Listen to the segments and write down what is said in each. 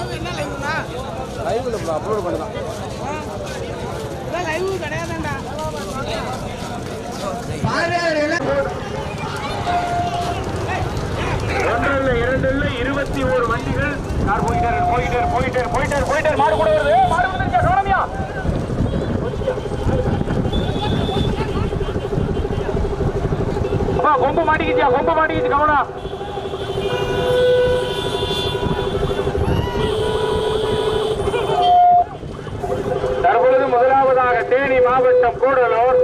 Live என்ன லைவ்னா லைவ்ல ப்ரோ அப்லோட் பண்ணலாம். லைவ் கிடையாதுண்டா ஒன்று இல்ல இரண்டு இல்ல இருபத்தி ஓரு வண்டிகள். கார் போயிட்டாரு போயிட்டாரு போயிட்டாரு போயிட்டாரு போயிட்டாரு. மாடு கூட வருது. மாடு வந்துருச்சா கவனமியா கொம்பு மாட்டிக்கிச்சியா? கொம்பு மாட்டிக்கிச்சு கவனம். இப்பொழுது முதலாவதாக தேனி மாவட்டம் Gudalur.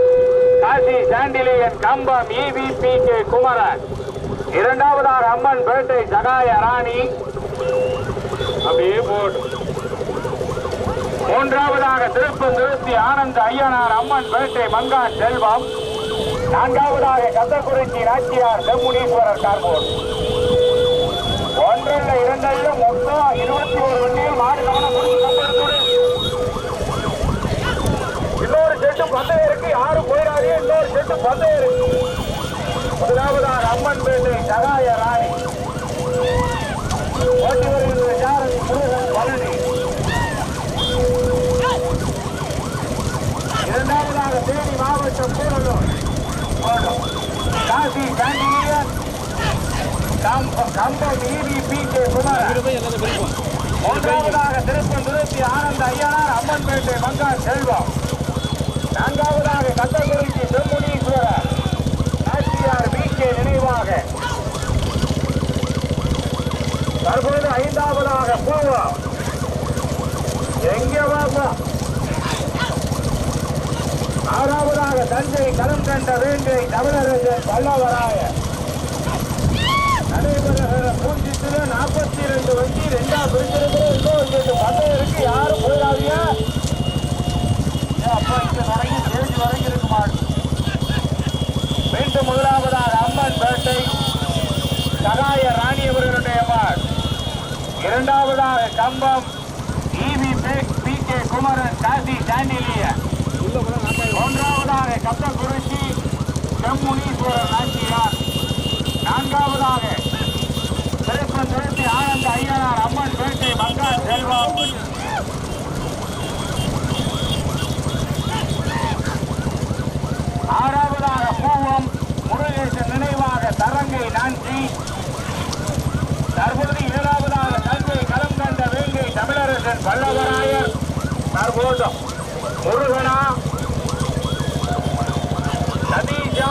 Kasi Sandilyan Cumbum E V P K Kumaran. இரண்டாவதாக அம்மன் பேட்டை ஜகாய ராணி. அப்படியே போடு. மூன்றாவதாக திருப்பந்துருத்தி ஆனந்த ஐயனார் அம்மன் பேட்டை மங்கான் செல்வம். நான்காவதாக கந்தக்குறிச்சி நாச்சியார் செம்முனீஸ்வரர் கார்போர்ட் ஒன்றல்ல இரண்டல்ல மொத்தம் இருபத்தி ஒரு வண்டியில் மாடு கவனம் இன்னொரு செட்டு பந்தயம் இருக்கு. யாரும் போயிடாதே இன்னொரு செட்டு பந்தயம் இருக்கு. முதலாவதாக அம்மன் பேட்டை சகாய ராணி. ஓட்டி வருகின்ற சாரதி முருகன் பழனி. இரண்டாவதாக தேனி மாவட்டம் Gudalur. Kasi Sandilyan Cumbum Cumbum E V P K Kumar மூன்றாவதாக திருப்பந்துருத்தி ஆனந்த ஐயனார் அம்மன்பேட்டை மங்கா செல்வம். நான்காவதாக கந்தகுறிச்சி செம்முனீஸ்வரர் நாச்சியார் வி கே நினைவாக. தற்பொழுது ஐந்தாவதாக பூவம் எங்கே வாப்பா ஆறாவதாக தஞ்சை களம் கண்ட வேங்கை தமிழரசன் பல்லவராய. நடைபெறுகிற பூஞ்சித்துல நாற்பத்தி ரெண்டு வண்டி ரெண்டா பிரிச்சிருக்கிற இன்னொரு ரெண்டு இருக்கு யாரும் போயிடாதீங்க அப்பா இங்க வரைக்கும் வரைக்கும் மீண்டும் முதலாவதாக அம்மன் பேட்டை சகாய ராணி அவர்களுடைய இரண்டாவதாக Cumbum E V P K Kumaran Kasi Sandilyan மூன்றாவதாக கத்தக்குறிச்சி செம்முனீஸ்வரர் நாச்சியார். நான்காவதாக திருப்பம் திருச்சி ஆனந்த ஐயனார் அம்மன் பேட்டை மங்கா செல்வம் ஆறாவதாக பூவம் முருகேசன் நினைவாக தரங்கை நான்சி தற்பொழுது ஏழாவதாக தஞ்சை களம் கண்ட வேங்கை தமிழரசன் வல்லவராயர் தற்போதும் முருகனா சதீஷா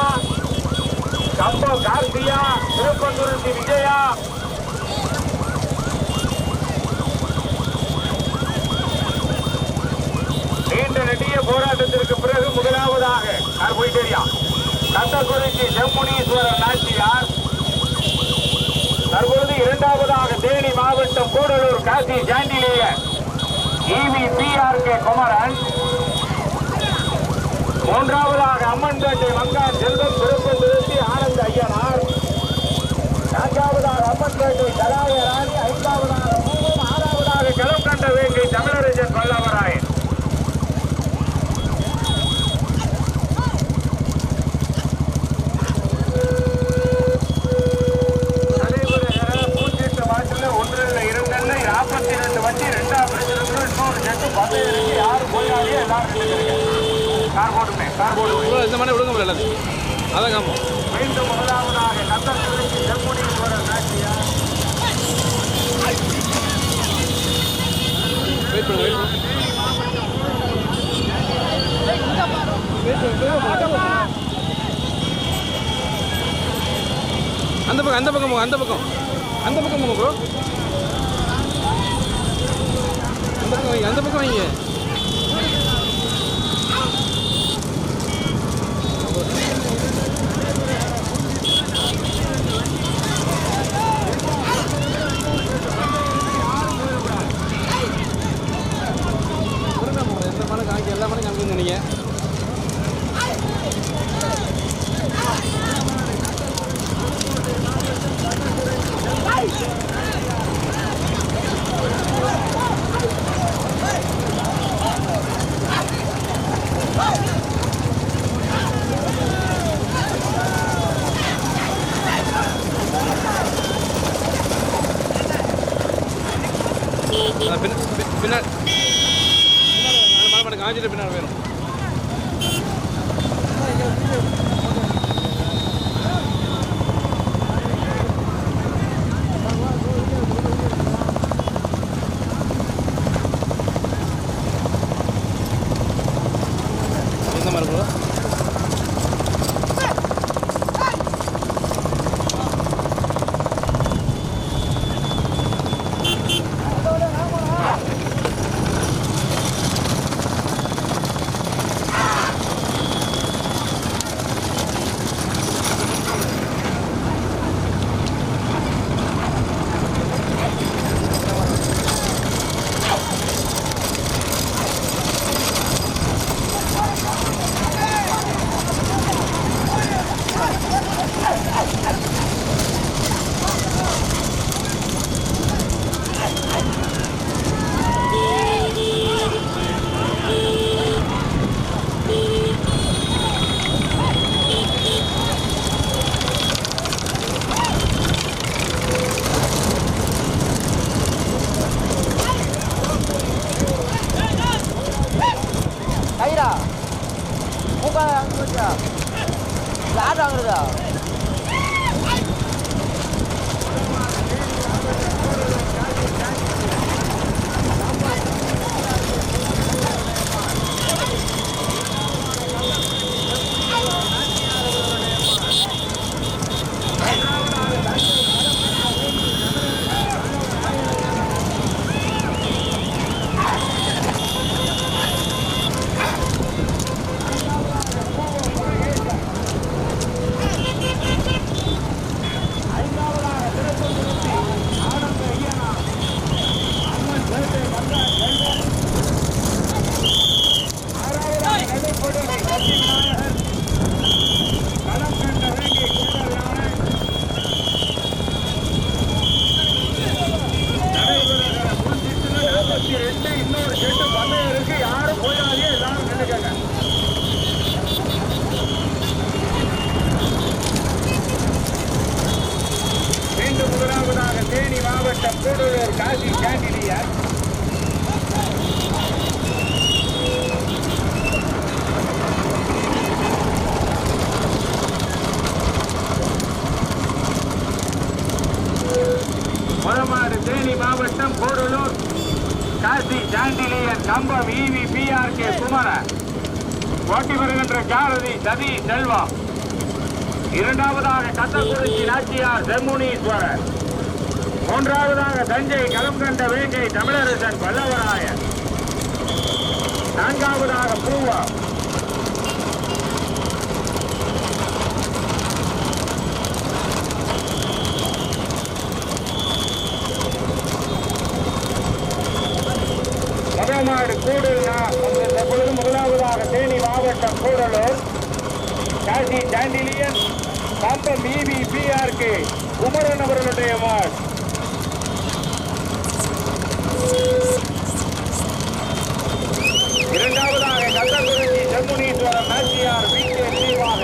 கம்பம் கார்த்தியா திருப்பந்துருத்தி விஜயா. நீண்ட நெடிய போராட்டத்திற்கு பிறகு முதலாவதாக யார் போயிட்டேரியா கந்தக்குறிச்சி செம்முனீஸ்வரர் நாச்சியார். தற்பொழுது இரண்டாவதாக தேனி மாவட்டம் Gudalur Kasi Sandileyar E V P R K Kumaran மூன்றாவதாக அம்மன்பேட்டை மங்கான் செல்வம் திருப்பம் திருச்சி ஆனந்த் ஐயனார். நான்காவதாக அம்மன்பேட்டை சகாய ராணி ஐந்தாவதாக பூவம் ஆறாவதாக களம் கண்ட வேங்கை தமிழரசன் பல்லவராயன் நடைபெறுகிற பூச்சீட்டு மாட்டில் ஒன்று இரண்டு நாற்பத்தி ரெண்டு வண்டி செட்டு பந்தயம் இருக்கு யாரும் போயாதே எல்லாரும். கார் போட்டுமே கார் போட்டுமே ப்ரோ இந்த மாதிரி விடுங்க எல்லாத்தையும் அதான் காமம். மீண்டும் முதலாவதாக வெயிட் பண்ணுங்க வெயிட் பண்ணுங்க. அந்த பக்கம் அந்த பக்கம் அந்த பக்கம். அந்த பக்கம் ப்ரோ அந்த பக்கம் வைங்க அந்த பக்கம் வைங்க. எந்த எல்லா மனம் காமிக்கணும் நீங்கள் பின்னால். பின்னால் காஞ்சிட்டு பின்னால் வேணும். தேனி மாவட்டம் கோடலூர். காசி சாண்டிலியன் கம்பம் இவி பிஆர்கே குமர. ஓட்டி வருகின்ற ஜாரதி சதி செல்வம் இரண்டாவதாக கத்தக்குறிச்சி நாச்சியார் செம்முனீஸ்வரர் மூன்றாவதாக தஞ்சை களம் கண்ட வேங்கை தமிழரசன் பல்லவராயன் நான்காவதாக பூவா மதமாடு கூடலூர் தற்பொழுது முதலாவதாக தேனி மாவட்டம் Gudalur Kasi Sandilyan Cumbum E V P R K Kumaran அவர்களுடைய மாடு இரண்டாவதாக கள்ளக்குறிச்சி செம்முனீஸ்வரர் நாச்சியார் வி கே நினைவாக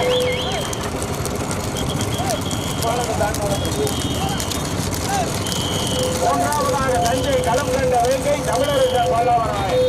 மூன்றாவதாக தஞ்சை களம் கண்ட வேங்கை தமிழரசர் பல்லவராயன்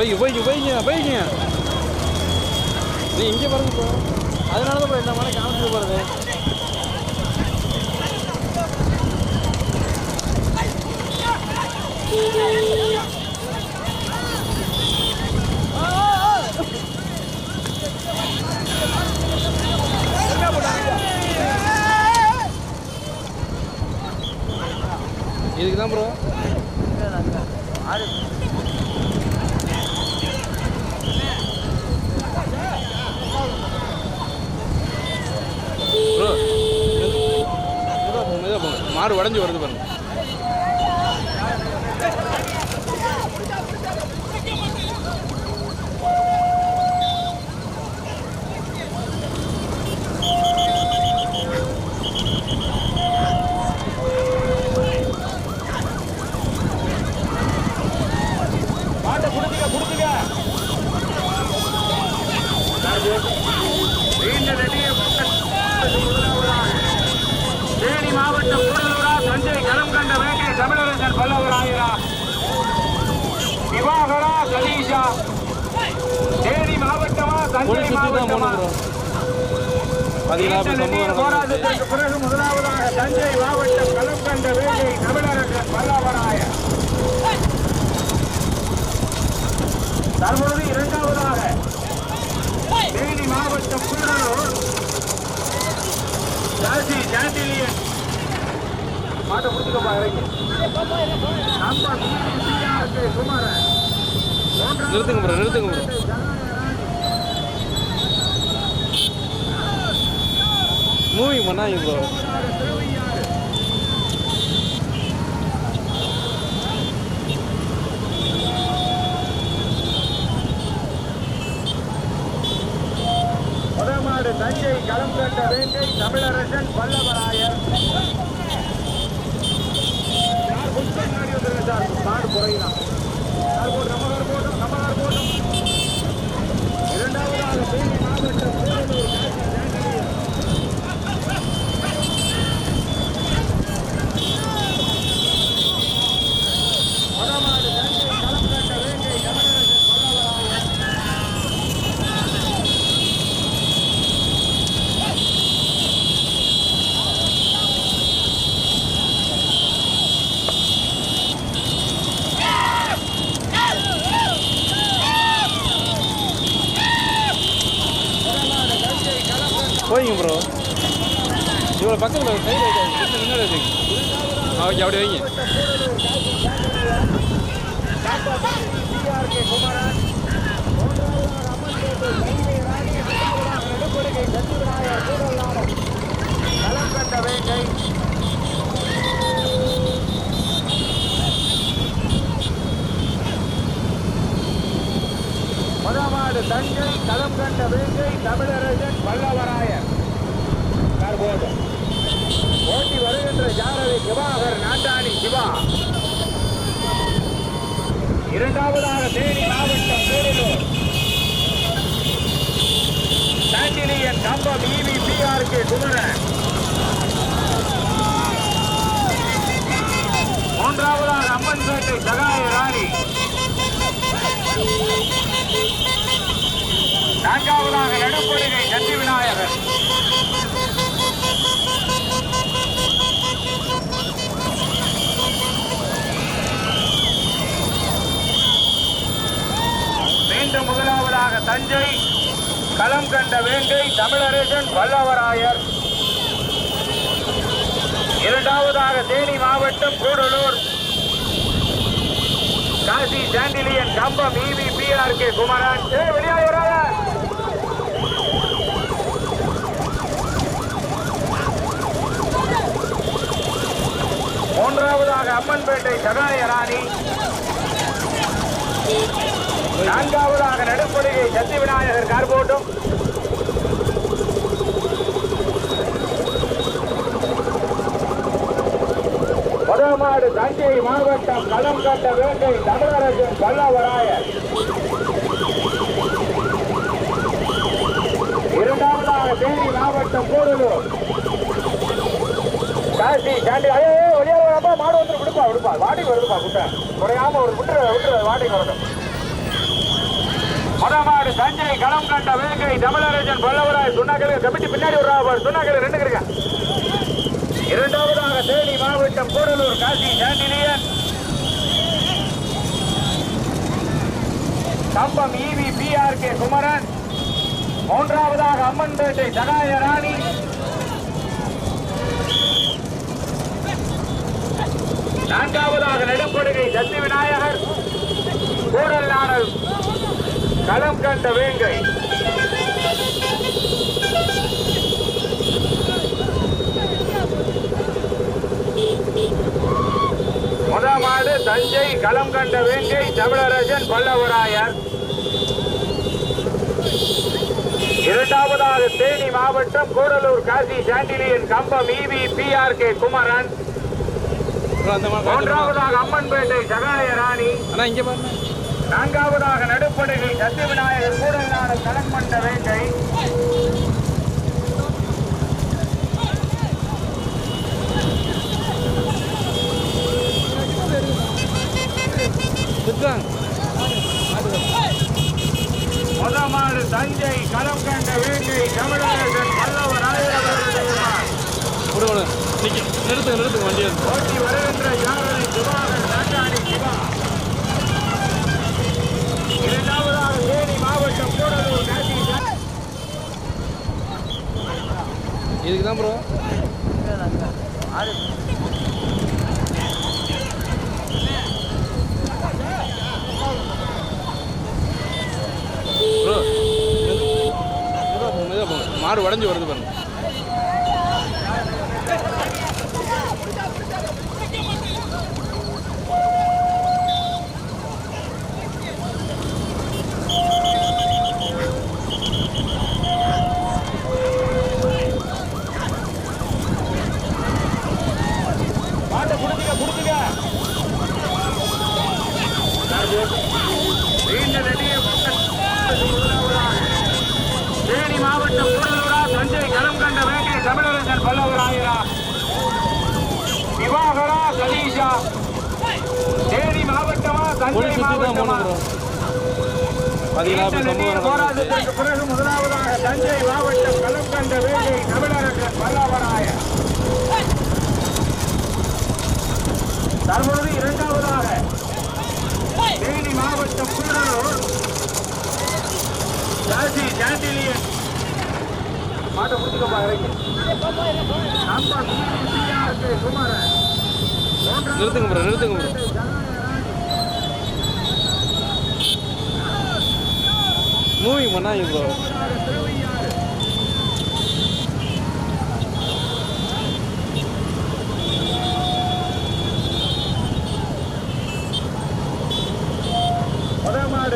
போய் போய்ங்க போய்ங்க போய்ங்க நீ இங்கே பாருங்க ப்ரோ அதனால தான் இப்போ இந்த மாதிரி காமிச்சு போகிறது இதுக்கு தான் ப்ரோ ஆறு மாடு உடஞ்சி வருது பாருங்க மாட்டை புடிச்சுக்க புடிச்சுக்க நீண்ட நெடிய தேனி மாவட்டம் கூடலூரா தஞ்சை களம் கண்ட வேண்டிய தமிழரசன் பல்லவராயரா விவாகரா சதீஷா தேனி மாவட்டமா தஞ்சை போலீஸ் சுற்றி தான் மாவட்டமா போகணும் ப்ரோ பார்த்தீங்களா இப்போ நீண்ட நெடிய சம்பவம் நடந்துச்சு போராட்டத்திற்கு பிறகு முதலாவதாக தஞ்சை மாவட்டம் களம் கண்ட வேண்டிய தமிழரசன் பல்லவராயர் தற்பொழுது இரண்டாவதாக தேனி மாவட்டம் புல்லூர் ராசி சாண்டிலியன் மாட்டை பிடிச்சிக்கப்பா இறங்கி நம்ம சிஆர்க்கு குமாரன் நிறுத்துங்க ப்ரோ நிறுத்துங்க ப்ரோ மூவிங் பண்ணாங்க ப்ரோ தஞ்சை களம் கண்ட வேங்கை தமிழரசன் பல்லவராயர் முன்னாடி வந்துருங்க சார் கார்டு குறையலாம் யார் போட்டு நம்ம സൈഡ് സൈഡ് അവിടെ കഴിഞ്ഞ് இரண்டாவதாக தேனி மாவட்டம் Gudalur Sandilyan Cumbum E V P R K Kumaran. மூன்றாவதாக அம்மன்பேட்டை சகாய ராணி. நான்காவதாக நடுப்படுகை சந்தி விநாயகர். மீண்டும் முதலாவதாக தஞ்சை களம் கண்ட வேங்கை தமிழரசன் வல்லவராயர். இரண்டாவதாக தேனி மாவட்டம் Gudalur. Kasi Sandilyan Cumbum E V P R K Kumaran. மூன்றாவதாக அம்மன்பேட்டை சகாய ராணி. நான்காவதாக நடுப்படுகை சத்தி விநாயகர் கார்போட்டும் பதமாடு தஞ்சை மாவட்டம் களம் கட்ட வேட்டை தமிழரசன் பல்லவராயர். இரண்டாவதாக தேனி மாவட்டம் கூடலூர். காசி சாண்டி ஐயோ வெளியே வரப்பா மாடு வந்து விடுப்பா விடுப்பா வாடிக்கு வருதுப்பா குட்டை. குறையாம ஒரு விட்டுரு விட்டுற வாடிக்கு வரணும். வடமாடு தஞ்சை களம் கண்ட வேங்கை தமிழரசன் பல்லவராய் சொன்னாக்கள் கமிட்டி பின்னாடி ஒரு சுண்ணாக்கல் ரெண்டு இருக்க இரண்டாவதாக தேனி மாவட்டம் Gudalur Kasi Sandilyan. Cumbum E V P R K Kumaran. மூன்றாவதாக அம்மன்பேட்டை சகாய ராணி. நான்காவதாக நெடுப்படுகை சத்தி விநாயகர். கூடல் நாடல். களம் கண்ட வேங்கை. முதமாடு தஞ்சை களம் கண்ட வேங்கை தமிழரசன் பல்லவராயர். இரண்டாவதாக தேனி மாவட்டம் Gudalur Kasi Sandilyan Cumbum E V Kumaran. bro, அந்த மாதிரி காட்டுமா? மூன்றாவதாக அம்மன்பேட்டை சகாய ராணி. இங்கே பாருங்க நான்காவதாக நடுப்படுகை சத்திய விநாயகர் கூடல் நாடு களம் கண்ட வேங்கை சுத்தாங்க முதமாடு தஞ்சை களம் கண்ட வேங்கை தமிழரசன் பல்லவராயர் அவர்களுடைய விடு விடு நிற்க நிறுத்துங்க நிறுத்துங்க வண்டியை போட்டி வருகின்ற யாரனை சுபாகர் நாட்டாணி சிவா இரண்டாவதாக தேனி மாவட்டம் கூடலூர் காசி சா- இதுக்கு தான் ப்ரோ ஆறு ப்ரோ மெதுவாக போங்க மெதுவாக போங்க மாடு உடஞ்சி வருது பாருங்க மாட்டை புடிச்சுக்க புடிச்சுக்க மீண்டும் ரெடியே தேனி மாவட்டம் கூடலூரா தஞ்சை களம் கண்ட வேங்கை தமிழரசன் பல்லவராயரா விவாகரா சதீஷா தேனி மாவட்டமா தஞ்சை போலீஸ் சுற்றி தான் மாவட்டமா போகணும் ப்ரோ பார்த்தீங்களா இப்போ நீண்ட நெடிய சம்பவம் நடந்துச்சு. போராட்டத்திற்கு பிறகு முதலாவதாக தஞ்சை மாவட்டம் களம் கண்ட வேங்கை தமிழரசன் பல்லவராயர் தற்பொழுது இரண்டாவதாக தேனி மாவட்டம் கூடலூர் காசி சாண்டிலியன் மாட்டை பிடிச்சிக்கப்பா இறங்கி நம்ம சிஆர்கே குமாரன் நிறுத்துங்க ப்ரோ நிறுத்துங்க ப்ரோ மூவிங் பண்ணாங்க ப்ரோ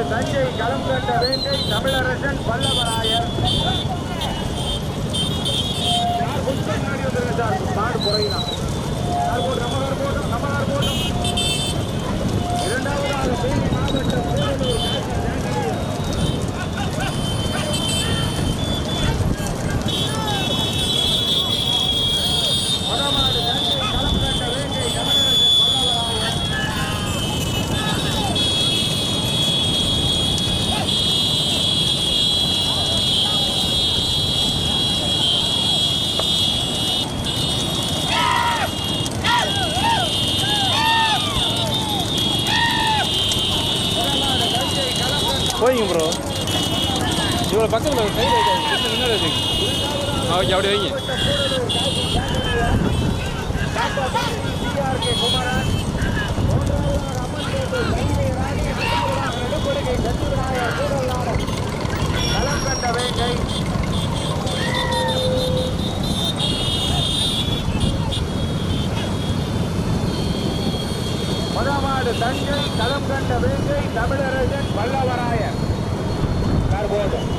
தஞ்சை களம் கட்ட வேங்கை தமிழரசன் பல்லவராயர் யார் கொஞ்சம் முன்னாடி வந்துருங்க மாடு குறையலாம் போட்டு நம்ம கார் போட்டோம் நம்ம கார் போட்டோம் இரண்டாவது ஆள் மாவட்டம் கூடலூர் காசி ஜாங்கிரி. முதமாடு தஞ்சை களம் கண்ட வேங்கை தமிழரசன் பல்லவராயர் போய்ங்க ப்ரோ இவ்வளோ பக்கத்தில் சைடு வைக்காது முன்னாடி வச்சுங்க ஆ ஓகே அப்படி வைங்க சிஆர்கே குமரன் மூன்றாவதாக அம்மன்பேட்டை கைலை ராணி ஐந்தாவதாக நெடுப்படுகை சத்தியவிநாயகர் கூடலாடம் களம் கண்ட வேங்கை. முதமாடு தஞ்சை களம் கண்ட வேங்கை தமிழரசன் வல்லவராயர் கார்போதம் ஓட்டி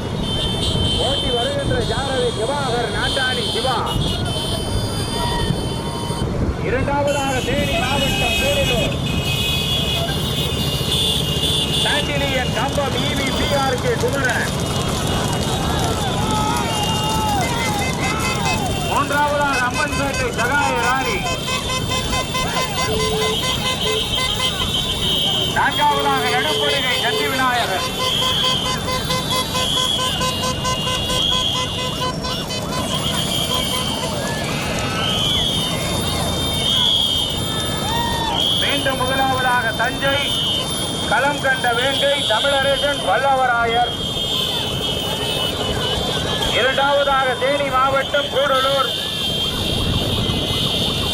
வருகின்ற ஜாரதி சிவாகர் நாட்டாணி சிவா. இரண்டாவதாக தேனி மாவட்டம் கூடலூர் சாண்டிலியன் கம்பம் இவி பிஆர்கே குமரன். மூன்றாவதாக அம்மன்பேட்டை சகாய ராணி. நான்காவதாக எடப்படுகை சந்தி விநாயகர். மீண்டும் முதலாவதாக தஞ்சை களம் கண்ட வேங்கை தமிழரசன் வல்லவராயர். இரண்டாவதாக தேனி மாவட்டம் Gudalur.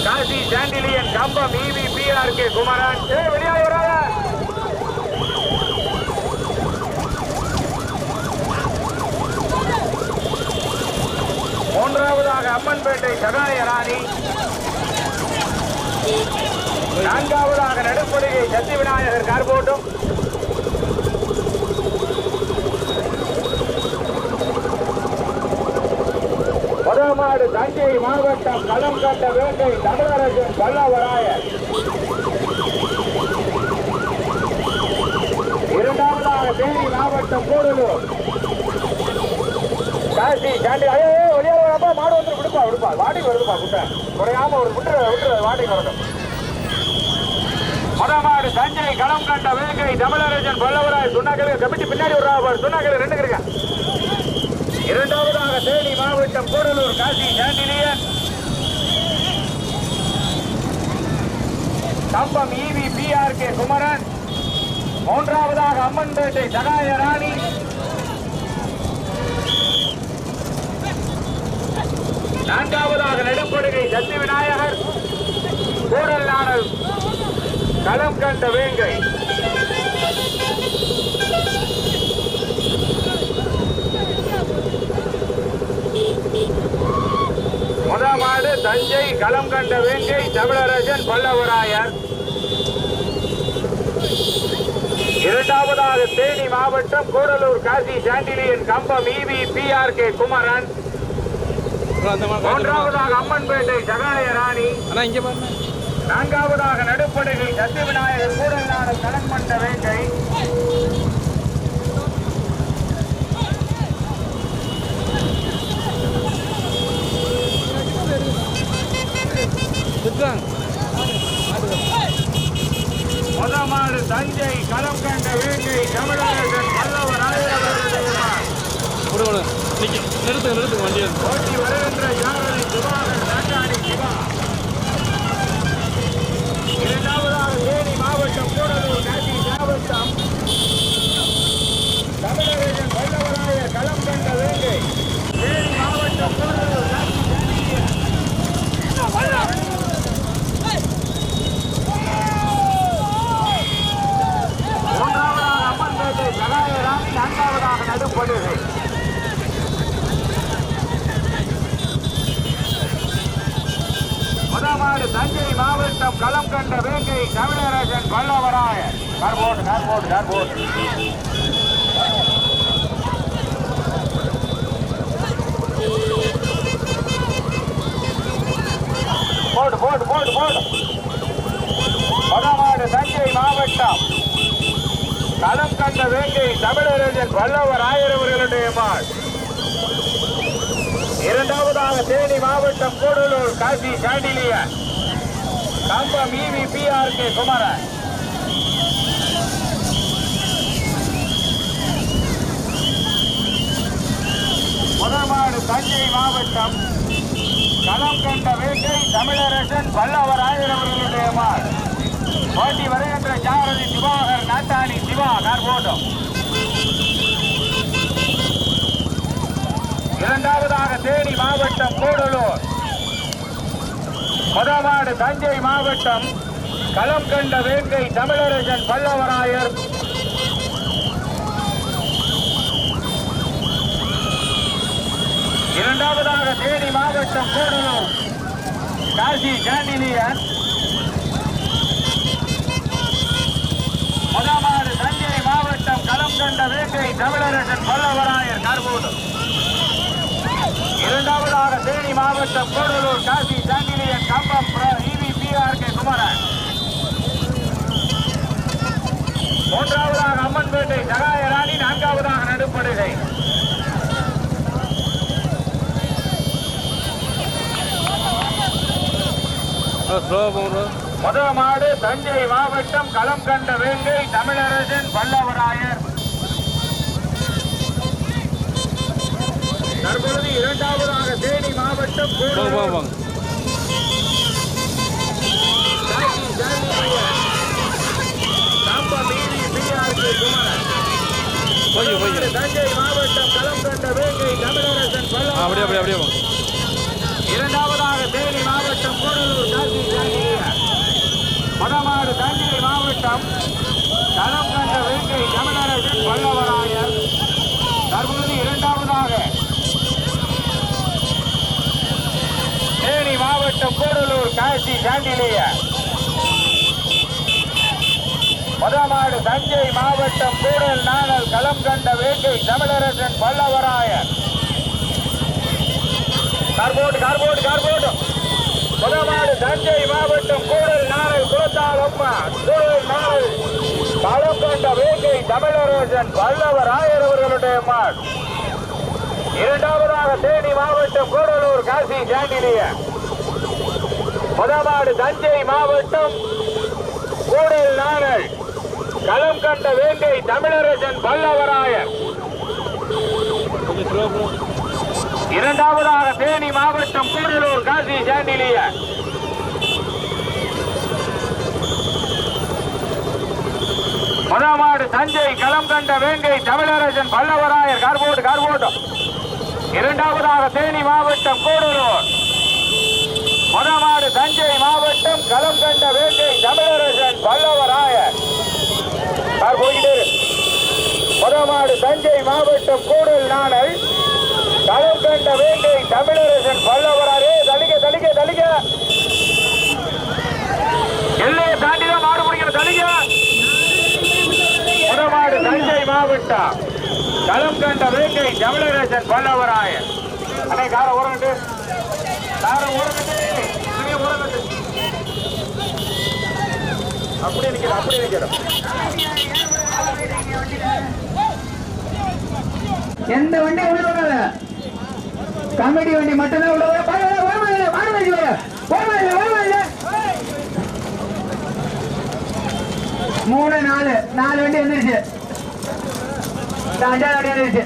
Kasi Sandilyan Cumbum EV PR K Kumaran. மூன்றாவதாக அம்மன்பேட்டை சகாய ராணி. நான்காவதாக நடுப்படுகை சத்தி விநாயகர் கார் போட்டும் முதமாடு தஞ்சை மாவட்டம் களம் கட்ட வேட்டை தமிழரசன் பல்லவராய இரண்டாவதாக தேனி மாவட்டம் கூடலூர். காசி சாண்டி ஐயோ வெளியே மாடு வந்து விடுப்பா விடுப்பா. வாடகை வருதுப்பா குட்டை. குறையாம ஒரு விட்டுற விட்டுற வாடகை வரட்டும். மதமாடு தஞ்சை களம் கண்ட வேங்கை தமிழரசன் வல்லவராய் சொன்னாக்கள் கமிட்டி பின்னாடி ஒரு சொன்னாக்கள் ரெண்டு இருக்க இரண்டாவதாக தேனி மாவட்டம் Gudalur Kasi Sandilyan. Cumbum EV PR K Kumaran. மூன்றாவதாக அம்மன்பேட்டை சகாய ராணி. நான்காவதாக நெடுப்படுகை சத்தி விநாயகர். கூடல் நாடல் களம் கண்ட வேங்கை. முதமாடு தஞ்சை களம் கண்ட வேங்கை தமிழரசன் பல்லவராயர். இரண்டாவதாக தேனி மாவட்டம் Gudalur Kasi Sandilyan Cumbum EV PR K Kumaran. மூன்றாவதாக அம்மன்பேட்டை சகாய ராணி. இங்கே பாருங்க. நான்காவதாக நடுப்படுகை சத்தி விநாயகர் கூடல் நாடு வேட்டை கண்ட வேங்கை விட்டுறாங்க முதமாடு தஞ்சை களம் கண்ட வேங்கை தமிழரசன் பல்லவர் ஆயிரம் விடு விடு நிற்க நிறுத்துங்க நிறுத்துங்க வண்டியை போட்டி வருகின்ற யாரனை சுபாகர் தாண்டாடி சிவா இரண்டாவதாக தேனி மாவட்டம் கூடலூர் காசி மாவட்டம் தமிழரசன் வல்லவராய களம் கண்ட வேங்கை தேனி மாவட்டம் கூடலூர் காசி மூன்றாவதாக அம்மன்பேட்டை சகாய ராணி நான்காவதாக நடுப்படுகை முதமாடு தஞ்சை மாவட்டம் களம் கண்ட வேங்கை Tamilarasan Vallavarayar cardboard cardboard cardboard போடு போடு. போடு போடு முதமாடு தஞ்சை மாவட்டம். களம் கண்ட வேங்கை தமிழரசன் வல்லவராயர் அவர்களுடைய மாள். இரண்டாவதாக தேனி மாவட்டம் Gudalur Kasi Sandilya Cumbum EV PR K Kumaran முதமாடு Thanjai மாவட்டம் களம் கண்ட வேட்டை தமிழரசன் பல்லவர் ஆயிரவர்களுடைய மாள் போட்டி வருகின்ற ஜாரதி திவாகர் நாட்டாணி சிவா கார்போட்டம் இரண்டாவதாக தேனி மாவட்டம் கூடலூர் கொடவாடு தஞ்சை மாவட்டம் களம் கண்ட வேங்கை தமிழரசன் பல்லவராயர். இரண்டாவதாக தேனி மாவட்டம் கூடலூர். காசி சாண்டிலியன் முதலாவது தஞ்சை மாவட்டம் களம் கண்ட வேங்கை தமிழரசன் பல்லவராயர் கார்போடு இரண்டாவதாக தேனி மாவட்டம் கூடலூர் காசி சாண்டிலியன் கம்பம் இவி கே குமரன் மூன்றாவதாக அம்மன்பேட்டை சகாயராணி நான்காவதாக நடுப்படுகை. ஸ்லோவாக போங்க ப்ரோ முதல் மாடு தஞ்சை மாவட்டம் களம் கண்ட வேங்கை தமிழரசன் பல்லவராயர் தற்பொழுது இரண்டாவதாக தேனி மாவட்டம் தஞ்சை மாவட்டம் களம் கண்ட வேங்கை தமிழரசன் ஆ அப்படியே அப்படியே பல்லவராயர் அப்படியே போங்க இரண்டாவதாக தேனி மாவட்டம் கூடலூர் சாக்கி சாலினியர். மதமாடு தஞ்சை மாவட்டம் களம் கண்ட வேங்கை தமிழரசன் பல்லவராயர் தற்பொழுது இரண்டாவதாக தேனி மாவட்டம் கூடலூர் காசி சாண்டிலியர் முதமாடு தஞ்சை மாவட்டம் கூடல் நாணல் களம் கண்ட வேங்கை Tamilarasan Pallavarayar. Cardboard cardboard cardboard. முதமாடு Thanjai மாவட்டம் கூடல் நாணல் குளத்தால் அம்மா கூடல் நாணல் களம் கண்ட வேங்கை தமிழரசன் பல்லவராயர் அவர்களுடைய மாடு. இரண்டாவதாக தேனி மாவட்டம் கூடலூர் காசி சாண்டிலியர் முதமாடு தஞ்சை மாவட்டம் கூடல் நாணல் களம் கண்ட வேங்கை தமிழரசன் பல்லவராயர் இரண்டாவதாக தேனி மாவட்டம் கூடலூர் காசி சாண்டிலிய முதமாடு தஞ்சை களம் கண்ட வேங்கை தமிழரசன் பல்லவராயர் கார்போடு கார்போட்டம் இரண்டாவதாக தேனி மாவட்டம் கூடலூர். முதமாடு தஞ்சை மாவட்டம் களம் கண்ட வேங்கை தமிழரசன் பல்லவராயர் கார் போய்கிட்டே இரு. முதமாடு தஞ்சை மாவட்டம் கூடல் நாணல் களம் கண்ட வேங்கை தமிழரசன் பல்லவராரே தலிக தலிக தலிக எல்லையை தாண்டிதான் மாடு முடிக்கணும் தலிக முதமாடு தஞ்சை களம் கண்ட வேங்கை தமிழரசன் பல்லவராயன் அண்ணே கார உறங்கட்டு கார உறங்கட்டு அண்ணே உறங்கட்டு அப்படியே நிக்கிறோம் அப்படியே நிக்கிறோம் எந்த வண்டி உள்ள வராத? வண்டி மட்டும்தான் உள்ள வர பாரு, வர, வர, வர, வர, மூணு நாலு. நாலு வண்டி வந்துருச்சு. இந்த அஞ்சாவது வண்டி